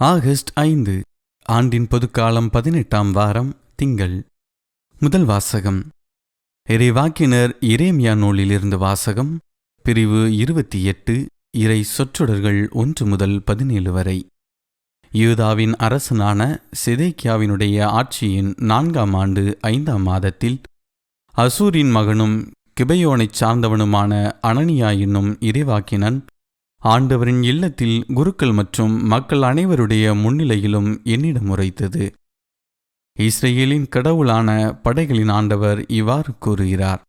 August ஐந்து ஆண்டின் பொதுக்காலம் பதினெட்டாம் வாரம் திங்கள். முதல் வாசகம். இறைவாக்கினர் இரேமியா நூலிலிருந்து வாசகம் பிரிவு இருபத்தி எட்டு இறை சொற்றொடர்கள் ஒன்று முதல் பதினேழு வரை. யூதாவின் அரசனான செதேக்கியாவினுடைய ஆட்சியின் நான்காம் ஆண்டு ஐந்தாம் மாதத்தில் அசூரின் மகனும் கிபையோனைச் சார்ந்தவனுமான அனனியா என்னும் இறைவாக்கினன் ஆண்டவரின் இல்லத்தில் குருக்கள் மற்றும் மக்கள் அனைவருடைய முன்னிலையிலும் என்னிடம் உரைத்தது. இஸ்ரேலின் கடவுளான படைகளின் ஆண்டவர் இவ்வாறு கூறுகிறார்.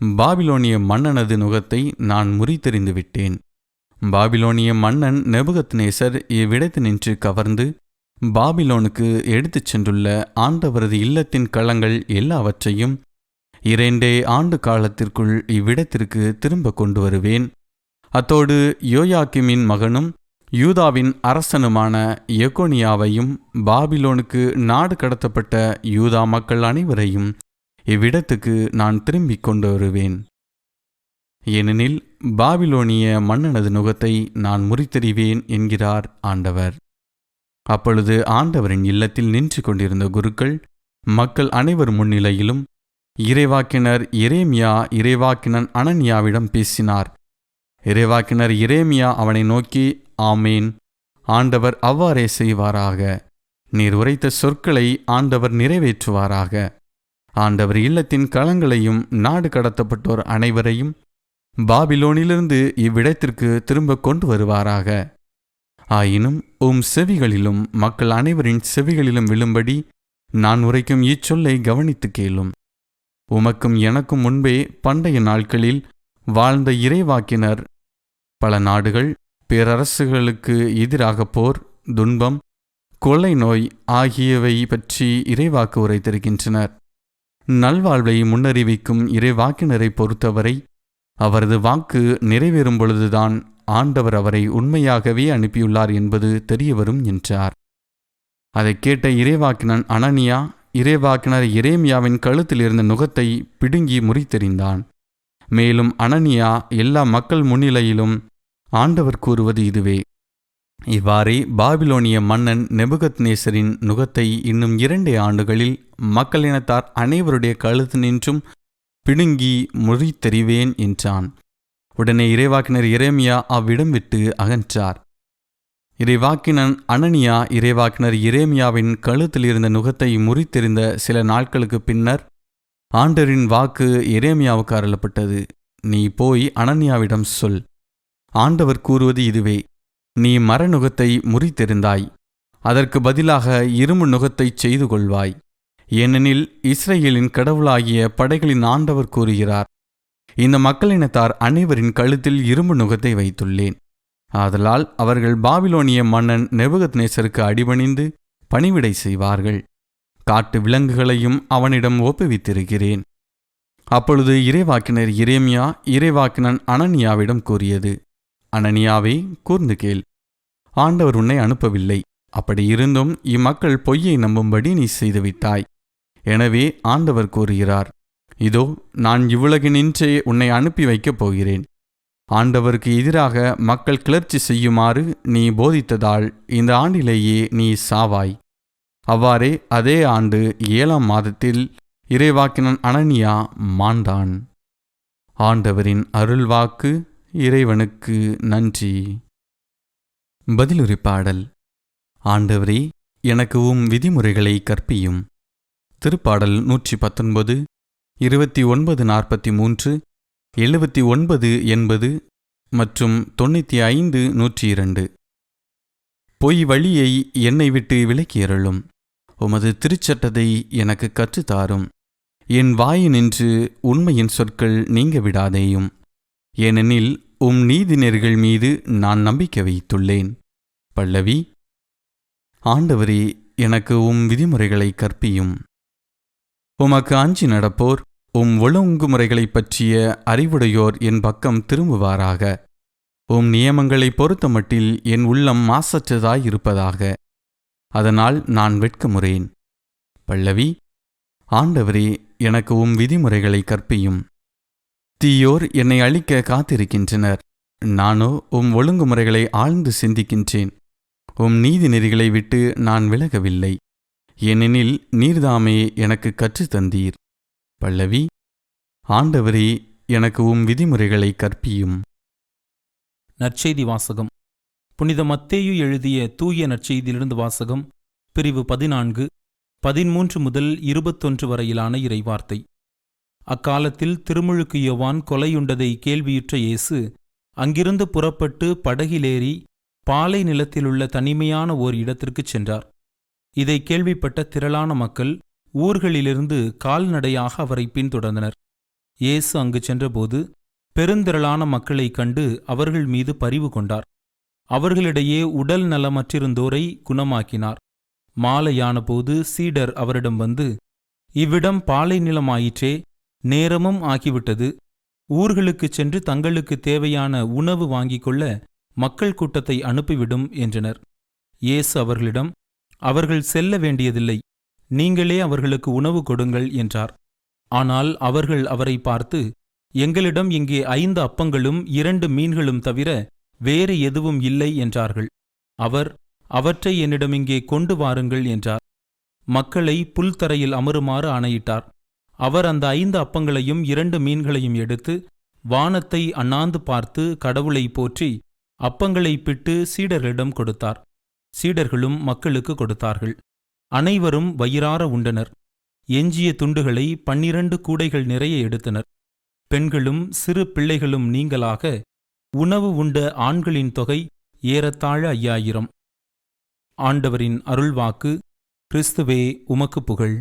பாபிலோனிய மன்னனது நுகத்தை நான் முறித்தெறிந்து விட்டேன். பாபிலோனிய மன்னன் நெபுகத்னேசர் இவ்விடத்து நின்று கவர்ந்து பாபிலோனுக்கு எடுத்துச் சென்றுள்ள ஆண்டவரது இல்லத்தின் களங்கள் எல்லாவற்றையும் இரண்டே ஆண்டு காலத்திற்குள் இவ்விடத்திற்கு திரும்ப கொண்டு வருவேன். அத்தோடு யோயாக்கிமின் மகனும் யூதாவின் அரசனுமான எகோனியாவையும் பாபிலோனுக்கு நாடு கடத்தப்பட்ட யூதா மக்கள் அனைவரையும் இவ்விடத்துக்கு நான் திரும்பிக் கொண்டு வருவேன். ஏனெனில் பாபிலோனிய மன்னனது நுகத்தை நான் முறித்தெறிவேன் என்கிறார் ஆண்டவர். அப்பொழுது ஆண்டவரின் இல்லத்தில் நின்று கொண்டிருந்த குருக்கள் மக்கள் அனைவர் முன்னிலையிலும் இறைவாக்கினர் இரேமியா இறைவாக்கினன் அனன்யாவிடம் பேசினார். இறைவாக்கினர் இரேமியா அவனை நோக்கி ஆமேன். ஆண்டவர் அவ்வாறே செய்வாராக. நீர் உரைத்த சொற்களை ஆண்டவர் நிறைவேற்றுவாராக. ஆண்டவர் இல்லத்தின் களங்களையும் நாடு கடத்தப்பட்டோர் அனைவரையும் பாபிலோனிலிருந்து இவ்விடத்திற்கு திரும்ப கொண்டு வருவாராக. ஆயினும் உம் செவிகளிலும் மக்கள் அனைவரின் செவிகளிலும் விழும்படி நான் உரைக்கும் இச்சொல்லை கவனித்து கேளும். உமக்கும் எனக்கும் முன்பே பண்டைய நாட்களில் வாழ்ந்த இறைவாக்கினர் பல நாடுகள் பேரரசுகளுக்கு எதிராக போர் துன்பம் கொள்ளை நோய் ஆகியவை பற்றி இறைவாக்கு உரைத்திருக்கின்றனர். நல்வாழ்வை முன்னறிவிக்கும் இறைவாக்கினரை பொறுத்தவரை அவரது வாக்கு நிறைவேறும் பொழுதுதான் ஆண்டவர் அவரை உண்மையாகவே அனுப்பியுள்ளார் என்பது தெரியவரும் என்றார். அதைக் கேட்ட இறைவாக்கினன் அனனியா இறைவாக்கினர் இரேமியாவின் கழுத்தில் இருந்த நுகத்தை பிடுங்கி முறித்தெறிந்தான். மேலும் அனனியா எல்லா மக்கள் முன்னிலையிலும் ஆண்டவர் கூறுவது இதுவே. இவ்வாறே பாபிலோனிய மன்னன் நெபுகத்நேசரின் நுகத்தை இன்னும் இரண்டே ஆண்டுகளில் மக்களினத்தார் அனைவருடைய கழுத்து நின்றும் பிடுங்கி முறித்தெறிவேன் என்றான். உடனே இறைவாக்கினர் இரேமியா அவ்விடம் விட்டு அகன்றார். இறைவாக்கினன் அனனியா இறைவாக்கினர் இரேமியாவின் கழுத்தில் இருந்த நுகத்தை முறித்தெறிந்த சில நாட்களுக்கு பின்னர் ஆண்டரின் வாக்கு இரேமியாவுக்கு அருளப்பட்டது. நீ போய் அனன்யாவிடம் சொல். ஆண்டவர் கூறுவது இதுவே நீ மரநுகத்தை முறித்தெறிந்தாய் அதற்கு பதிலாக இரும்பு நுகத்தைச் செய்து கொள்வாய் ஏனெனில் இஸ்ரேலின் கடவுளாகிய படைகளின் ஆண்டவர் கூறுகிறார் இந்த மக்களினத்தார் அனைவரின் கழுத்தில் இரும்பு நுகத்தை வைத்துள்ளேன். ஆதலால் அவர்கள் பாபிலோனிய மன்னன் நெபுகத்நேசருக்கு அடிபணிந்து பணிவிடை செய்வார்கள். காட்டு விலங்குகளையும் அவனிடம் ஒப்புவித்திருக்கிறேன். அப்பொழுது இறைவாக்கினர் இரேமியா இறைவாக்கினன் அனனியாவிடம் கூறியது அனனியாவே கூர்ந்து கேள். ஆண்டவர் உன்னை அனுப்பவில்லை. அப்படியிருந்தும் இம்மக்கள் பொய்யை நம்பும்படி நீ செய்துவிட்டாய். எனவே ஆண்டவர் கூறுகிறார் இதோ நான் இவ்வுலகினின்றே உன்னை அனுப்பி வைக்கப் போகிறேன். ஆண்டவருக்கு எதிராக மக்கள் கிளர்ச்சி செய்யுமாறு நீ போதித்ததால் இந்த ஆண்டிலேயே நீ சாவாய். அவ்வாறே அதே ஆண்டு ஏழாம் மாதத்தில் இறைவாக்கினன் அனனியா மாண்டான் ஆண்டவரின் அருள்வாக்கு இறைவனுக்கு நன்றி. பதிலுரை பாடல். ஆண்டவரே எனக்குவும் விதிமுறைகளை கற்பியும். திருப்பாடல் நூற்றி பத்தொன்பது இருபத்தி ஒன்பது நாற்பத்தி மூன்று எழுபத்தி ஒன்பது எண்பது மற்றும் தொண்ணூற்றி ஐந்து நூற்றி இரண்டு பொய் வழியை என்னை விட்டு விலக்கியருளும். உமது திருச்சட்டத்தை எனக்கு கற்றுத்தாரும். என் வாயினின்று உண்மையின் சொற்கள் நீங்க விடாதேயும். ஏனெனில் உம் நீதிநெறிகள் மீது நான் நம்பிக்கை வைத்துள்ளேன். பல்லவி ஆண்டவரே எனக்கு உம் விதிமுறைகளை கற்பியும். உமக்கு அஞ்சி நடப்போர் உம் ஒழுங்குமுறைகளைப் பற்றிய அறிவுடையோர் என் பக்கம் திரும்புவாராக. உம் நியமங்களை பொறுத்தமட்டில் என் உள்ளம் மாசற்றதாயிருப்பதாக. அதனால் நான் வெட்கமுறேன். பல்லவி ஆண்டவரே எனக்கு உம் விதிமுறைகளை கற்பியும். தீயோர் என்னை அழிக்க காத்திருக்கின்றனர். நானோ உம் ஒழுங்குமுறைகளை ஆழ்ந்து சிந்திக்கின்றேன். உம் நீதி நெறிகளை விட்டு நான் விலகவில்லை. ஏனெனில் நீர்தாமே எனக்கு கற்றுத் தந்தீர். பல்லவி ஆண்டவரே எனக்கு உம் விதிமுறைகளை கற்பியும். நற்செய்தி வாசகம். புனித மத்தேயு எழுதிய தூய நற்செய்தியிலிருந்து வாசகம் பிரிவு பதினான்கு பதிமூன்று முதல் இருபத்தொன்று வரையிலான இறைவார்த்தை. அக்காலத்தில் திருமுழுக்கு யோவான் கொலையுண்டதை கேள்வியுற்ற இயேசு அங்கிருந்து புறப்பட்டு படகிலேறி பாலை நிலத்திலுள்ள தனிமையான ஓர் இடத்திற்குச் சென்றார். இதை கேள்விப்பட்ட திரளான மக்கள் ஊர்களிலிருந்து கால்நடையாக அவரை பின்தொடர்ந்தனர். இயேசு அங்கு சென்றபோது பெருந்திரளான மக்களைக் கண்டு அவர்கள் மீது பரிவு கொண்டார். அவர்களிடையே உடல் நலமற்றிருந்தோரை குணமாக்கினார். மாலையானபோது சீடர் அவரிடம் வந்து இவ்விடம் பாலை நிலமாயிற்றே நேரமும் ஆகிவிட்டது. ஊர்களுக்குச் சென்று தங்களுக்கு தேவையான உணவு வாங்கிக் கொள்ள மக்கள் கூட்டத்தை அனுப்பிவிடும் என்றனர். இயேசு அவர்களிடம் அவர்கள் செல்ல வேண்டியதில்லை. நீங்களே அவர்களுக்கு உணவு கொடுங்கள் என்றார். ஆனால் அவர்கள் அவரை பார்த்து எங்களிடம் இங்கே ஐந்து அப்பங்களும் இரண்டு மீன்களும் தவிர வேறு எதுவும் இல்லை என்றார்கள். அவர் அவற்றை என்னிடம் இங்கே கொண்டு வாருங்கள் என்றார். மக்களை புல்தரையில் அமருமாறு ஆணையிட்டார். அவர் அந்த ஐந்து அப்பங்களையும் இரண்டு மீன்களையும் எடுத்து வானத்தை அண்ணாந்து பார்த்து கடவுளை போற்றி அப்பங்களை பிட்டு சீடர்களிடம் கொடுத்தார். சீடர்களும் மக்களுக்கு கொடுத்தார்கள். அனைவரும் வயிறார உண்டனர். எஞ்சிய துண்டுகளை பன்னிரண்டு கூடைகள் நிறைய எடுத்தனர். பெண்களும் சிறு பிள்ளைகளும் நீங்களாக உணவு உண்ட ஆண்களின் தொகை ஏறத்தாழ ஐயாயிரம். ஆண்டவரின் அருள்வாக்கு கிறிஸ்துவே உமக்கு புகழ்.